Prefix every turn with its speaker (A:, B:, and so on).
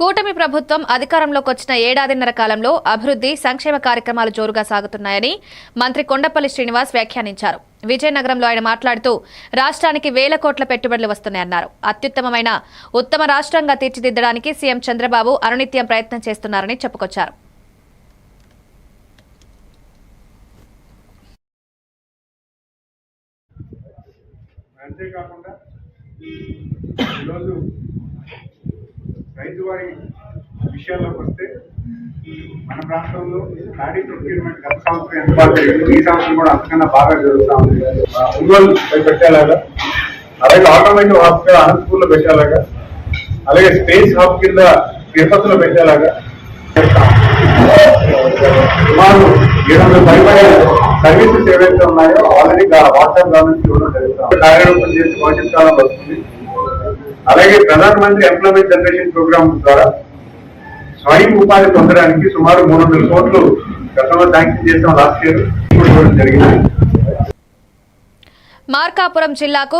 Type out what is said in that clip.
A: కూటమి ప్రభుత్వం అధికారంలోకి వచ్చిన ఏడాదిన్నర కాలంలో అభివృద్ధి సంక్షేమ కార్యక్రమాలు జోరుగా సాగుతున్నాయని మంత్రి కొండపల్లి శ్రీనివాస్ వ్యాఖ్యానించారు. విజయనగరంలో ఆయన మాట్లాడుతూ రాష్ట్రానికి వేల కోట్ల పెట్టుబడులు వస్తున్నాయన్నారు. అత్యుత్తమమైన ఉత్తమ రాష్ట్రంగా తీర్చిదిద్దడానికి సీఎం చంద్రబాబు అనునిత్యం ప్రయత్నం చేస్తున్నారని చెప్పుకొచ్చారు.
B: అంతేకాకుండా ఈరోజు రైతు వారి విషయాల్లోకి వస్తే మన ప్రాంతంలో ప్యాడీ ప్రొక్యూర్మెంట్ గత సంవత్సరం ఎంత బాగా జరిగింది ఈ సంవత్సరం కూడా అంతకన్నా బాగా జరుగుతూ ఉంది. ఒంగోలు పెట్టేలాగా అలాగే ఆటోమేటివ్ హాస్పిటల్ అనంతపూర్లో పెట్టేలాగా అలాగే స్పేస్ హాబ్ కింద తిరుపతిలో పెట్టేలాగా సుమారు ఏడు వందల పైబడే సర్వీసెస్ ఏవైతే ఉన్నాయో ఆల్రెడీ వాట్సాప్ గవర్నమెంట్ ఇవ్వడం జరుగుతాం కార్యరూపం చేసి భవిష్యత్ కాలం వస్తుంది. అలాగే ప్రధానమంత్రి ఎంప్లాయ్మెంట్ జనరేషన్ ప్రోగ్రామ్ ద్వారా స్వయం ఉపాధి పొందడానికి సుమారు మూడు వందల కోట్లు గతంలో శాంక్షన్ చేసాం లాస్ట్ ఇయర్. ఇప్పుడు జరిగింది.
A: మార్కాపురం జిల్లాకు